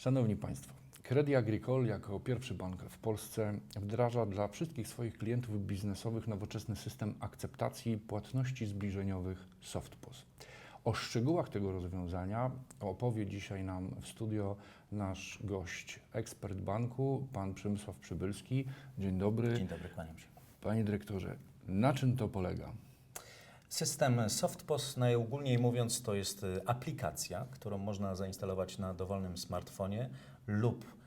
Szanowni Państwo, Credit Agricole jako pierwszy bank w Polsce wdraża dla wszystkich swoich klientów biznesowych nowoczesny system akceptacji płatności zbliżeniowych SoftPOS. O szczegółach tego rozwiązania opowie dzisiaj nam w studio nasz gość, ekspert banku, pan Przemysław Przybylski. Dzień dobry. Dzień dobry, kłaniam się. Panie dyrektorze, na czym to polega? System SoftPOS, najogólniej mówiąc, to jest y, aplikacja, którą można zainstalować na dowolnym smartfonie lub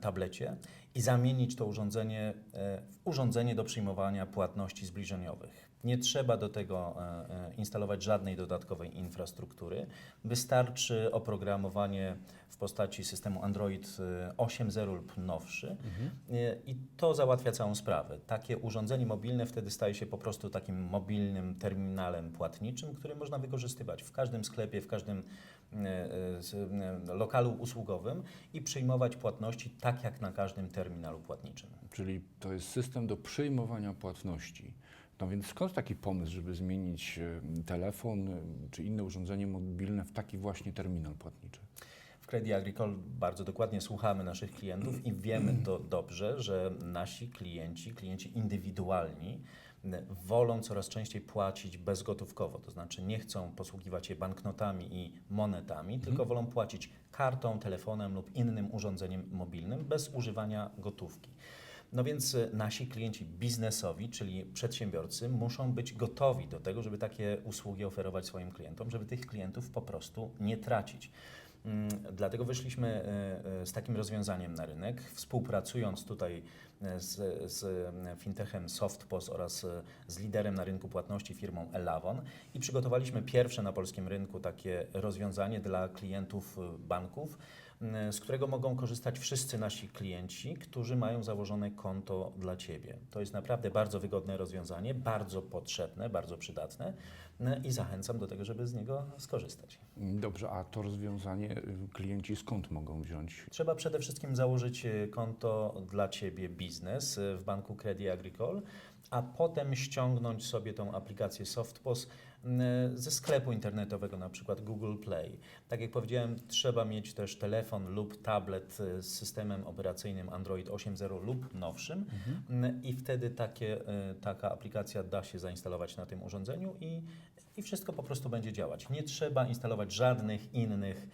tablecie i zamienić to urządzenie e, w urządzenie do przyjmowania płatności zbliżeniowych. Nie trzeba do tego e, e, instalować żadnej dodatkowej infrastruktury. Wystarczy oprogramowanie w postaci systemu Android e, 8.0 lub nowszy E, i to załatwia całą sprawę. Takie urządzenie mobilne wtedy staje się po prostu takim mobilnym terminalem płatniczym, który można wykorzystywać w każdym sklepie, w każdym lokalu usługowym i przyjmować płatności tak jak na każdym terminalu płatniczym. Czyli to jest system do przyjmowania płatności. No więc skąd taki pomysł, żeby zmienić e, telefon e, czy inne urządzenie mobilne w taki właśnie terminal płatniczy? W Credit Agricole bardzo dokładnie słuchamy naszych klientów i wiemy to dobrze, że nasi klienci, klienci indywidualni, wolą coraz częściej płacić bezgotówkowo, to znaczy nie chcą posługiwać się banknotami i monetami, tylko wolą płacić kartą, telefonem lub innym urządzeniem mobilnym bez używania gotówki. No więc y, nasi klienci biznesowi, czyli przedsiębiorcy, muszą być gotowi do tego, żeby takie usługi oferować swoim klientom, żeby tych klientów po prostu nie tracić. Mm, Dlatego wyszliśmy e, e, z takim rozwiązaniem na rynek, współpracując tutaj z, z fintechem SoftPOS oraz z liderem na rynku płatności firmą Elavon i przygotowaliśmy pierwsze na polskim rynku takie rozwiązanie dla klientów banków, z którego mogą korzystać wszyscy nasi klienci, którzy mają założone konto dla Ciebie. To jest naprawdę bardzo wygodne rozwiązanie, bardzo potrzebne, bardzo przydatne i zachęcam do tego, żeby z niego skorzystać. Dobrze, a to rozwiązanie y, klienci skąd mogą wziąć? Trzeba przede wszystkim założyć e, konto dla Ciebie biznes e, w banku Credit Agricole, a potem ściągnąć sobie tą aplikację SoftPOS m, ze sklepu internetowego, na przykład Google Play. Tak jak powiedziałem, trzeba mieć też telefon lub tablet e, z systemem operacyjnym Android 8.0 lub nowszym m, i wtedy takie, e, taka aplikacja da się zainstalować na tym urządzeniu i, i wszystko po prostu będzie działać. Nie trzeba instalować żadnych innych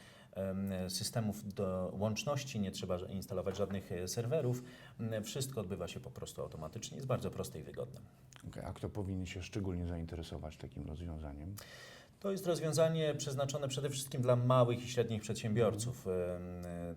systemów do łączności, nie trzeba instalować żadnych e, serwerów. Wszystko odbywa się po prostu automatycznie, jest bardzo proste i wygodne. Okej, A kto powinien się szczególnie zainteresować takim rozwiązaniem? To jest rozwiązanie przeznaczone przede wszystkim dla małych i średnich przedsiębiorców. Em, e,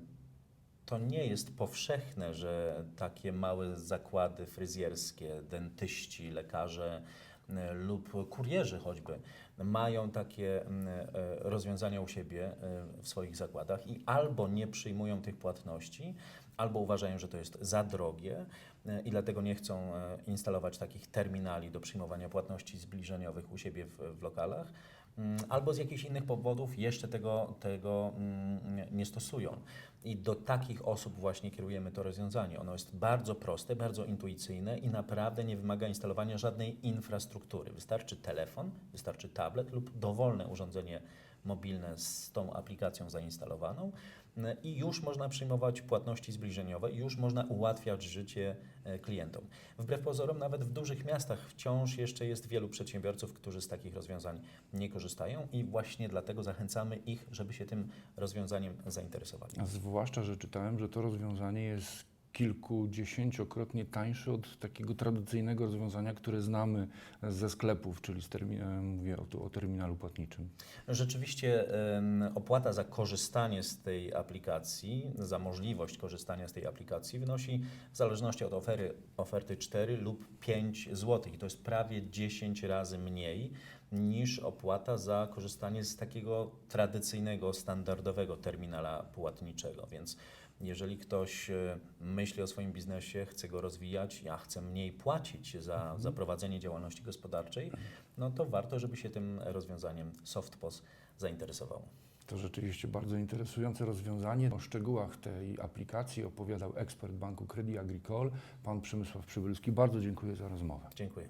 To nie jest powszechne, że takie małe zakłady fryzjerskie, dentyści, lekarze e, lub kurierzy choćby mają takie m, e, rozwiązania u siebie e, w swoich zakładach i albo nie przyjmują tych płatności, albo uważają, że to jest za drogie e, i dlatego nie chcą instalować takich terminali do przyjmowania płatności zbliżeniowych u siebie w, w lokalach, Mm, albo z jakichś innych powodów jeszcze tego, tego mm, nie stosują. I do takich osób właśnie kierujemy to rozwiązanie. Ono jest bardzo proste, bardzo intuicyjne i naprawdę nie wymaga instalowania żadnej infrastruktury. Wystarczy telefon, wystarczy tablet lub dowolne urządzenie mobilne z tą aplikacją zainstalowaną i już można przyjmować płatności zbliżeniowe już można ułatwiać życie e, klientom. Wbrew pozorom, nawet w dużych miastach wciąż jeszcze jest wielu przedsiębiorców, którzy z takich rozwiązań nie korzystają i właśnie dlatego zachęcamy ich, żeby się tym rozwiązaniem zainteresowali. A zwłaszcza, że czytałem, że to rozwiązanie jest kilkudziesięciokrotnie tańsze od takiego tradycyjnego rozwiązania, które znamy ze sklepów, czyli z e, mówię o, o terminalu płatniczym. Rzeczywiście opłata za korzystanie z tej aplikacji, za możliwość korzystania z tej aplikacji wynosi w zależności od ofery, oferty 4 lub 5 zł. I to jest prawie 10 razy mniej niż opłata za korzystanie z takiego tradycyjnego, standardowego terminala płatniczego. Więc jeżeli ktoś e, myśli o swoim biznesie, chce go rozwijać, ja chcę mniej płacić za, za prowadzenie działalności gospodarczej, no to warto, żeby się tym rozwiązaniem SoftPOS zainteresował. To rzeczywiście bardzo interesujące rozwiązanie. O szczegółach tej aplikacji opowiadał ekspert banku Credit Agricole, pan Przemysław Przybylski. Bardzo dziękuję za rozmowę. Dziękuję.